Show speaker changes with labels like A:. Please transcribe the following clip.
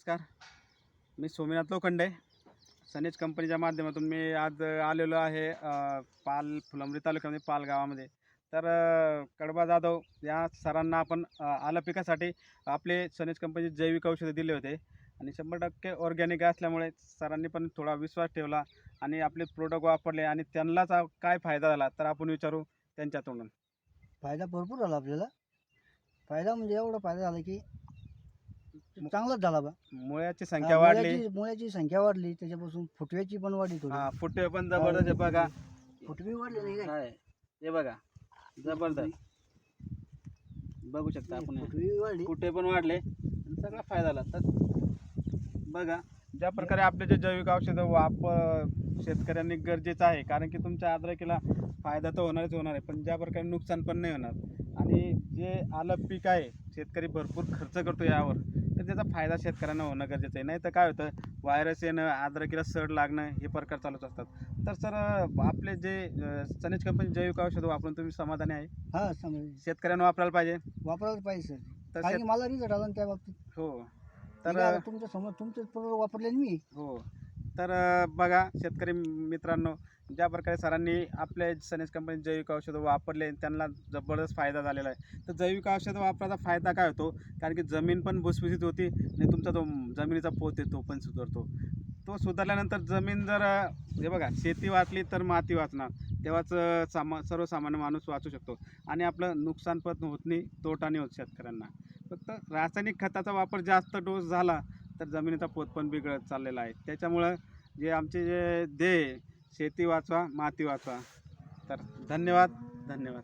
A: नमस्कार. मी सोमनाथ लोखंडे. सनेज कंपनीच्या माध्यमातून मी आज आलेलो आहे पाल फुलंब्री तालुक्यामध्ये पाल गावामध्ये. तर कडबा जाधव या सरांना आपण आलं पिकासाठी आपले सनेज कंपनीचे जैविक औषधं दिले होते. आणि शंभर टक्के ऑर्गॅनिक असल्यामुळे सरांनी पण थोडा विश्वास ठेवला आणि आपले प्रोडक्ट वापरले आणि त्यांनाच काय फायदा झाला तर आपण विचारू त्यांच्या तोंडून.
B: फायदा भरपूर झाला आपल्याला. फायदा म्हणजे एवढा फायदा झाला की चांगलाच झाला बा.
A: मुळ्याची
B: हा,
A: संख्या वाढली.
B: मुळ्याची मुळ्याची संख्या वाढली त्याच्यापासून फुटव्याची पण वाढली थोडी.
A: हा फुटे पण जबरदस्त आहे बघा.
B: फुटवी वाढली नाही काय.
A: हे बघा जबरदस्त. बघू शकता आपण हे.
B: फुटवी वाढली.
A: कुठे पण वाढले. आणि सगळा फायदा झाला. तर बघा ज्या प्रकारे आपले जे जैविक औषधं वापर शेतकऱ्यांनी गरजेचं आहे कारण की तुमच्या अद्रकीला फायदा तर होणारच होणार आहे पण ज्या प्रकारे नुकसान पण नाही होणार. आणि जे आलं पीक आहे शेतकरी भरपूर खर्च करतो यावर. तर त्याचा फायदा शेतकऱ्यांना होणं गरजेचं आहे. नाही तर काय होतं व्हायरस येणं अद्रकीला सड लागणं हे प्रकार चालूच असतात. तर सर आपले जे सनेज कंपनी जैविक औषधं वापरून तुम्ही समाधानी आहे?
B: हा समज
A: शेतकऱ्यांना वापरायला पाहिजे?
B: वापरायला पाहिजे सर.
A: तर
B: मला रिझल्ट आला ना त्या बाबतीत.
A: हो.
B: तर तुमच्यासमोर तुमचेच प्रोडक्ट वापरले मी.
A: हो. तर बघा शेतकरी मित्रांनो ज्या प्रकारे सरांनी आपल्या सनेज कंपनी जैविक औषधं वापरले त्यांना जबरदस्त फायदा झालेला आहे. तर जैविक औषधं वापराचा फायदा काय होतो? कारण की जमीन पण भुसभुशीत होती आणि तुमचा तो जमिनीचा पोत आहे तो पण सुधारतो. तो सुधारल्यानंतर जमीन जर हे बघा शेती वाचली तर माती वाचणार. तेव्हाच सामा सर्वसामान्य माणूस वाचू शकतो. आणि आपलं नुकसान पण होत नाही तोटा नाही होत शेतकऱ्यांना. फक्त रासायनिक खताचा वापर जास्त डोस झाला तर जमिनीचा पोत पण बिघडत चाललेला आहे. त्याच्यामुळं जे आमचे जे ध्येय शेती वाचवा माती वाचवा. तर धन्यवाद धन्यवाद.